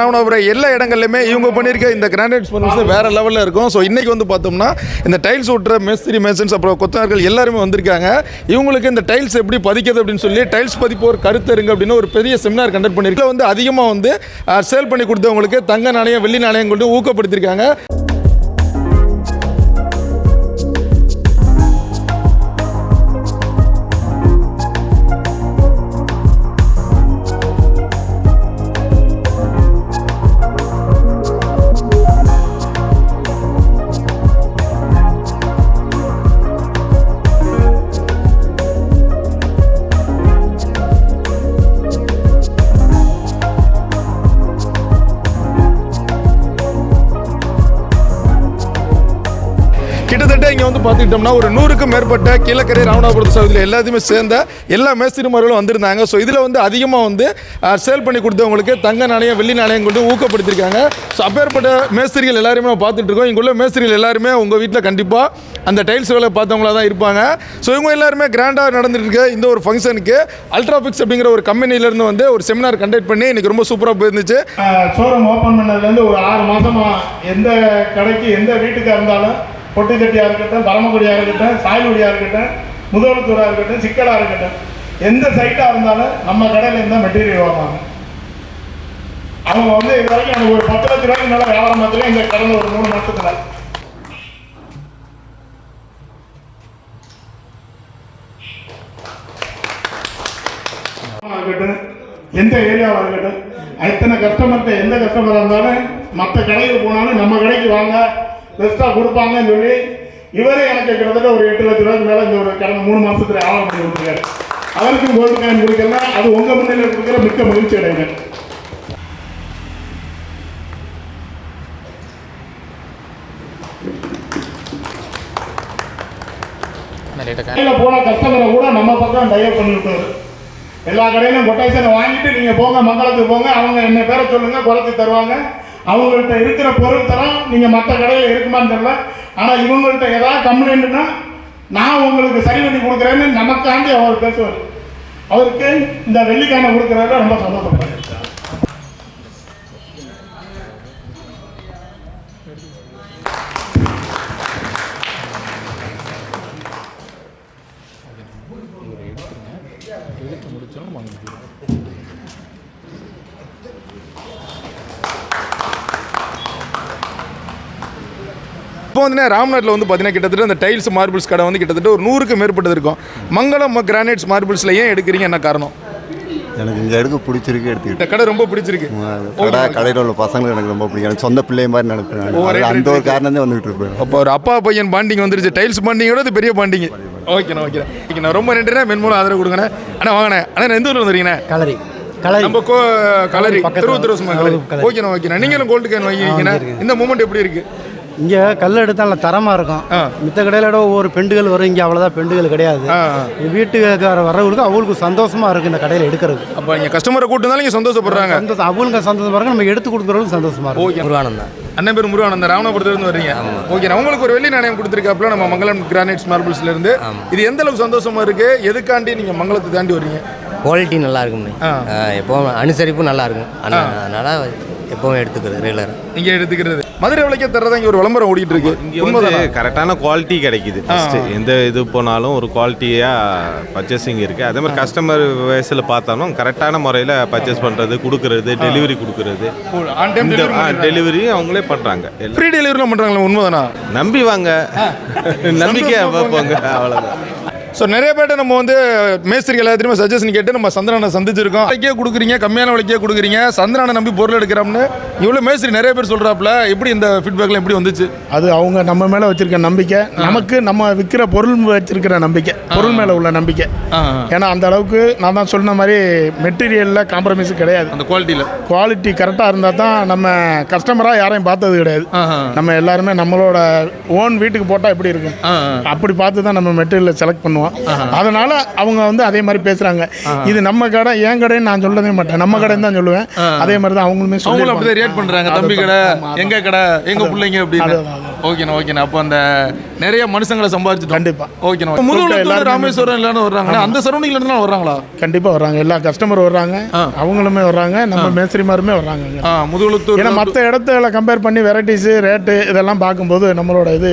ராமநாதபுரம் எல்லா இடங்கள்லையுமே இவங்க பண்ணியிருக்க இந்த கிரானைட்ஸ் பண்ணி வேறு லெவலில் இருக்கும். ஸோ இன்றைக்கி வந்து பார்த்தோம்னா இந்த டைல்ஸ் ஓட்டுற மேஸ்திரி மேசன்ஸ் அப்புறம் கொத்தனார்கள் எல்லாருமே வந்திருக்காங்க. இவங்களுக்கு இந்த டைல்ஸ் எப்படி பதிக்கிறது அப்படின்னு சொல்லி டைல்ஸ் பதிப்போர் கருத்தருங்க அப்படின்னு ஒரு பெரிய செமினார் கண்டக்ட் பண்ணியிருக்கோம் வந்து அதிகமாக வந்து சேல் பண்ணி கொடுத்தவங்களுக்கு தங்க நாணயம் வெள்ளி நாணயம் கொண்டு ஊக்கப்படுத்தியிருக்காங்க கிட்டத்தட்ட இங்கே வந்து பார்த்துக்கிட்டோம்னா ஒரு நூறுக்கும் மேற்பட்ட கீழக்கரை ராமநாதபுரத்து சவுதியில் எல்லாத்தையுமே சேர்ந்த எல்லா மேஸ்திரிமார்களும் வந்திருந்தாங்க. ஸோ இதில் வந்து அதிகமாக வந்து சேல் பண்ணி கொடுத்தவங்களுக்கு தங்க நாணயம் வெள்ளி நாணயம் கொண்டு ஊக்கப்படுத்தியிருக்காங்க. ஸோ அப்பேற்பட்ட மேஸ்திரிகள் எல்லாருமே நம்ம பார்த்துட்டு இருக்கோம். இங்குள்ள மேஸ்திரிகள் எல்லாருமே உங்கள் வீட்டில் கண்டிப்பாக அந்த டைல்ஸ் வேலை பார்த்தவங்களா தான் இருப்பாங்க. ஸோ இவங்க எல்லாருமே கிராண்டாக நடந்துட்டு இருக்க இந்த ஒரு ஃபங்க்ஷனுக்கு அல்ட்ராஃபிக்ஸ் அப்படிங்கிற ஒரு கம்பெனிலேருந்து வந்து ஒரு செமினார் கண்டக்ட் பண்ணி இன்னைக்கு ரொம்ப சூப்பராக போயிருந்துச்சு. ஷோரூம் ஓப்பன் பண்ணதுலேருந்து ஒரு ஆறு மாதமாக எந்த கடைக்கு எந்த வீட்டுக்காக இருந்தாலும் பொட்டுச்சட்டியாக இருக்கட்டும் பரமக்குடியாக இருக்கட்டும் சாயல்குடியாக இருக்கட்டும் முதலத்தூராக இருக்கட்டும் சிக்கலாக இருக்கட்டும் எந்த சைட்டாக இருந்தாலும் நம்ம கடையில் தான் மெட்டீரியல் வாங்குவாங்க அவங்க வந்து இது வரைக்கும் எனக்கு ஒரு பத்து லட்ச ரூபாய்க்கு மேலே வியாபாரம் பார்த்துக்கலாம் இந்த கடந்த ஒரு மூணு மாதத்தில் இருக்கட்டும் எந்த ஏரியாவாக இருக்கட்டும் எத்தனை கஸ்டமர்கிட்ட எந்த கஸ்டமராக இருந்தாலும் மற்ற கடைக்கு போனாலும் நம்ம கடைக்கு வாங்க. பெஸ்ட்டாக கொடுப்பாங்கன்னு சொல்லி இவரே எனக்கு கிட்டத்தட்ட ஒரு எட்டு லட்ச ரூபாய்க்கு மேலே இந்த ஒரு கடந்த மூணு மாசத்துல ஆவணம் பண்ணி கொடுத்துருக்காரு. அவருக்கும் கோல்டு காயின் கொடுக்கலாம் அது உங்கள் முன்னிலையில் கொடுக்குற மிக்க மகிழ்ச்சி அடைகிறேன் போன கஸ்டமரை கூட நம்ம பக்கம் டைவ் பண்ணிட்டு எல்லா கடையிலும் கொட்டேஷனை வாங்கிட்டு நீங்கள் போங்க மங்களத்துக்கு போங்க அவங்க என்ன பேரை சொல்லுங்க குறைச்சி தருவாங்க. அவங்கள்ட்ட இருக்கிற பொருள் தரம் நீங்கள் மற்ற கடையில் இருக்குமான்னு தெரியல. ஆனால் இவங்கள்ட்ட ஏதாவது கம்ப்ளைண்ட்னா நான் உங்களுக்கு சரி பண்ணி கொடுக்குறேன்னு நமக்காண்டி அவர் பேசுவார். அவருக்கு இந்த வெள்ளிக்கான கொடுக்குறத ரொம்ப சந்தோஷப்படுறேன். இப்போ வந்து ராம்நாட்டில் வந்து பார்த்தீங்கன்னா கிட்டத்தட்ட அந்த டைல்ஸ் மார்பிள்ஸ் கடை வந்து கிட்டத்தட்ட ஒரு நூறுக்கு மேற்பட்டது இருக்கும். மங்களம் கிரானைட்ஸ் மார்பிள்ஸில் ஏன் எடுக்கிறீங்க? என்ன காரணம்? எனக்கு இங்கே எடுக்க பிடிச்சிருக்கு எடுத்துக்கிட்டு. இந்த கடை ரொம்ப பிடிச்சிருக்கு. கடை கடையில் உள்ள பசங்களுக்கு எனக்கு ரொம்ப பிடிக்கும். எனக்கு சொந்த பிள்ளை மாதிரி நினைப்பேன் நான். அது அந்த ஒரு காரணம் வந்துகிட்டு இருப்பேன் அப்போ ஒரு அப்பா பையன் பாண்டிங் வந்துருச்சு. டைல்ஸ் பாண்டிங்கோட இது பெரிய பாண்டிங் ஓகேண்ணா ஓகே ஓகேண்ணா ரொம்ப நன்றிண்ணா. மென்மூலம் ஆதரவு கொடுங்கண்ணே. அண்ணா வாங்கண்ணே. அண்ணா எந்த ஊரில் வந்துறீங்கண்ணே கலரி. கலரி. நம்ம கோ கலரி. பக்கத்துல. திருவத்திரவசமா கலரி. ஓகேண்ணா ஓகேண்ணா நீங்களும் கோல்டு கேன் வாங்கிக்கிங்கண்ணா. இந்த மூமெண்ட் எப்படி இருக்கு? இங்கே கல் எடுத்தா நல்ல தரமாக இருக்கும். மித்த கடையில விட ஒவ்வொரு பெண்டுகள் வரும். இங்கே அவ்வளோதான் பெண்டுகள் கிடையாது. வீட்டுக்கார வர்றவங்களுக்கு அவங்களுக்கு சந்தோஷமா இருக்கு இந்த கடையில் எடுக்கிறது. அப்போ இங்கே கஸ்டமரை கூட்டு இருந்தாலும் இங்கே சந்தோஷப்படுறாங்க. சந்தோஷம் அவங்களுக்கு சந்தோஷமா இருக்கு நம்ம எடுத்து கொடுக்குறவங்களுக்கு சந்தோஷமா இருக்கும். ஓகே. முருகானந்தம் அண்ணன் பேர் முருகானந்தம் ராமநாதபுரத்துலேருந்து வர்றீங்க. ஓகே உங்களுக்கு ஒரு வெள்ளி நாணயம் கொடுத்துருக்காப்புல நம்ம மங்களம் கிரானைட்ஸ் மார்பிள்ஸ்ல இருந்து. இது எந்த அளவுக்கு சந்தோஷமா இருக்கு? எதுக்காண்டி நீங்க மங்களத்தை தாண்டி வர்றீங்க? குவாலிட்டி நல்லா. ஆ, எப்பவும் அனுசரிப்பும் நல்லா இருக்கும். அதனால எப்பவும் எடுத்துக்கிறது ரெகுலராக இங்க எடுத்துக்கிறது. மதுரை விலைக்கே தரதா இங்க ஒரு விளம்பரம் ஓடிட்டு இருக்கு இங்கே கரெக்டான குவாலிட்டி கிடைக்குது. எந்த இது போனாலும் ஒரு குவாலிட்டியாக பர்ச்சேசிங் இருக்குது அதே மாதிரி கஸ்டமர் வயசில் பார்த்தாலும் கரெக்டான முறையில் பர்ச்சேஸ் பண்ணுறது கொடுக்கறது டெலிவரி கொடுக்கறது. டெலிவரி அவங்களே பண்ணுறாங்க ஃப்ரீ டெலிவரிலாம் பண்றாங்களா உண்மைதானா? நம்பி வாங்க நம்பிக்கையாக பார்ப்போங்க. அவ்வளோதான் ஸோ நிறைய பேர்ட்ட நம்ம வந்து மேஸ்திரிகள் எல்லாத்தையுமே சஜஷன் கேட்டு நம்ம சந்திரனை சந்திச்சிருக்கோம். விலைக்கே கொடுக்குறீங்க கம்மியான விலைக்கே கொடுக்குறீங்க. சந்திரனை நம்பி பொருள் எடுக்கிறோம்னு இவ்வளோ மேஸ்திரி நிறைய பேர் சொல்றாப்புல. எப்படி இந்த ஃபீட்பேக்லாம் எப்படி வந்துச்சு? அது அவங்க நம்ம மேலே வச்சிருக்க நம்பிக்கை. நமக்கு நம்ம விற்கிற பொருள் வச்சிருக்கிற நம்பிக்கை. பொருள் மேலே உள்ள நம்பிக்கை. ஏன்னா அந்த அளவுக்கு நான் தான் சொன்ன மாதிரி மெட்டீரியலில் காம்ப்ரமைஸ் கிடையாது. அந்த குவாலிட்டியில் குவாலிட்டி கரெக்டாக இருந்தால் தான் நம்ம கஸ்டமராக யாரையும் பார்த்தது கிடையாது. நம்ம எல்லாருமே நம்மளோட ஓன் வீட்டுக்கு போட்டால் எப்படி இருக்கும். அப்படி பார்த்து தான் நம்ம மெட்டீரியலை செலக்ட் பண்ணுவோம். அதனால அவங்க வந்து அதே மாதிரி பேசுகிறாங்க இது நம்ம கடை என் கடைன்னு நான் சொல்லவே மாட்டேன். நம்ம கடைன்னு தான் சொல்லுவேன். அதே மாதிரி தான் அவங்களுமே அவங்களும் அப்படிதான் ரியாக்ட் பண்றாங்க. தம்பி கடை எங்க கடை எங்க பிள்ளைங்க அப்படின்னு. ஓகேண்ணா ஓகேண்ணா அப்போ அந்த நிறைய மனுஷங்களை சம்பாதிச்சு கண்டிப்பா. ஓகேண்ணா எல்லாருமே ராமேஸ்வரம் இல்லைன்னு வர்றாங்களா அந்த சரௌண்டிங்ல இருந்து வர்றாங்களா? கண்டிப்பா வர்றாங்க. எல்லா கஸ்டமர் வர்றாங்க. அவங்களுமே வர்றாங்க. நம்ம மேஸ்திரிமாருமே வர்றாங்க முதுகுளத்தூர் ஏன்னா மற்ற இடத்துல கம்பேர் பண்ணி வெரைட்டிஸு ரேட்டு இதெல்லாம் பார்க்கும்போது நம்மளோட இது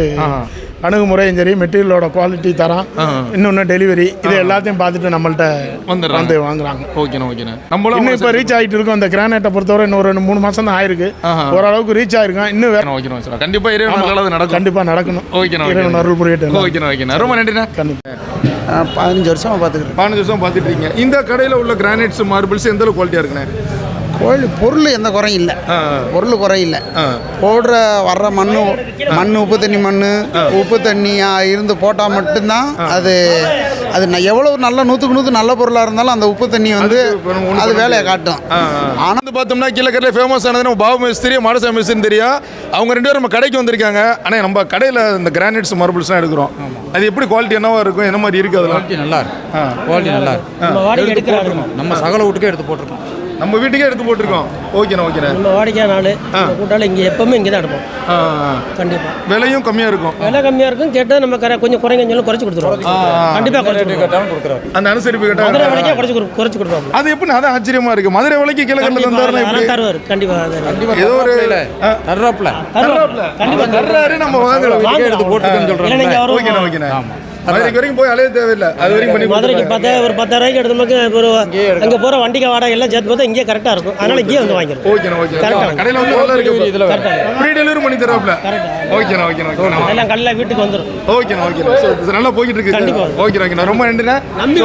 அணுகுமுறையும் சரி மெட்டீரியலோட குவாலிட்டி தரம் இன்னொன்று டெலிவரி இது எல்லாத்தையும் பார்த்துட்டு நம்மள்ட்ட வந்துடுறாங்க. வந்து வாங்குறாங்க. ஓகேண்ணா ஓகேண்ணா நம்மளும் இன்னும் இப்போ ரீச் ஆகிட்டு இருக்கும். அந்த கிரானைட்டை பொறுத்தவரை இன்னும் ஒரு ரெண்டு மூணு மாதம் தான் ஆயிருக்கு. ஓரளவுக்கு ரீச் ஆயிருக்கும் இன்னும் வேற ஓகேண்ணா ஓகேண்ணா கண்டிப்பா இறைவன் நல்லது நடக்கும். கண்டிப்பாக நடக்கணும். ஓகேண்ணா இறைவன் அருள் புரியட்டும். ஓகேண்ணா ஓகேண்ணா ரொம்ப நன்றிண்ணா. கண்டிப்பாக பதினஞ்சு வருஷமாக பார்த்துக்கிறேன் பதினஞ்சு வருஷம் பார்த்துட்டு இருக்கீங்க. இந்த கடையில் உள்ள கிரானைட்ஸ் மார்பிள்ஸ் எந்த குவாலிட்டியாக இருக்குண்ணே? கோயில் பொருள் எந்த குறையும் இல்லை. பொருள் குறையில்லை போடுற வர்ற மண் மண் உப்பு தண்ணி மண் உப்பு தண்ணியாக இருந்து போட்டால் மட்டும்தான் அது அது எவ்வளவு நல்ல நூற்றுக்கு நூற்று நல்ல பொருளாக இருந்தாலும் அந்த உப்பு தண்ணி வந்து அது வேலையை காட்டும். ஆனால் பார்த்தோம்னா கீழக்கரையில் ஃபேமஸ் ஆனது நம்ம பாபு மிஸ்திரி மாடசா மிஸ்திரி தெரியும். அவங்க ரெண்டு பேரும் நம்ம கடைக்கு வந்திருக்காங்க. ஆனால் நம்ம கடையில் இந்த கிரானைட்ஸ் மார்பிள்ஸ்லாம் எடுக்கிறோம். அது எப்படி குவாலிட்டி என்னவா இருக்கும்? என்ன மாதிரி இருக்குது அதெல்லாம்? குவாலிட்டி நல்லா இருக்கு குவாலிட்டி நல்லா இருக்கு நம்ம வாடகை எடுக்கிறாங்க நம்ம சகல வீட்டுக்கே எடுத்து போட்டிருக்கோம். நம்ம வீட்டுக்கே எடுத்து போட்டிருக்கோம். ஓகேண்ணா ஓகேண்ணா நம்ம வாடிக்கையான நாள். கூட்டாலும் இங்கே எப்பவுமே இங்கே தான் எடுப்போம். கண்டிப்பாக விலையும் கம்மியாக இருக்கும். விலை கம்மியாக இருக்கும். கேட்டால் நம்ம கரை கொஞ்சம் குறைங்க சொல்லி குறைச்சி கொடுத்துருவோம். கண்டிப்பாக குறைச்சி கொடுக்குறோம். அந்த அனுசரிப்பு மதுரை கேட்டால் விலைக்கே குறைச்சி கொடு குறைச்சி கொடுப்போம் அது எப்படி அதான் ஆச்சரியமா இருக்கு. மதுரை விலைக்கு கிழக்கில் தந்தாருன்னா எப்படி? தருவார் கண்டிப்பாக ஏதோ ஒரு தர்றாப்புல தருவார் கண்டிப்பாக தர்றாரு நம்ம வாங்கலாம் எடுத்து இல்லை நீங்கள் ஓகேண்ணா ஓகேண்ணா மதுரைக்கு வரைக்கும் போய் அலைய தேவையில்லை. அது வரைக்கும் பண்ணி மதுரைக்கு. பத்தாயிரம் ஒரு பத்தாயிரம் எடுத்தோம்னா ஒரு அங்கே போகிற வண்டிக்கு வாடகை எல்லாம் சேர்த்து பார்த்தா இங்கேயே கரெக்டாக இருக்கும். அதனால இங்கேயே வந்து வாங்கிடும் ஓகேண்ணா ஓகே கரெக்டா. கடையில் வந்து நல்லா இருக்கு இதுல. ஃப்ரீ டெலிவரி பண்ணி தராப்ல ஓகேண்ணா ஓகேண்ணா ஓகேண்ணா. எல்லாம் கல்ல வீட்டுக்கு வந்துடும் ஓகேண்ணா ஓகேண்ணா. நல்லா போய்கிட்டு இருக்கு கண்டிப்பா. ஓகேண்ணா ரொம்ப நன்றிண்ணா. நம்பி.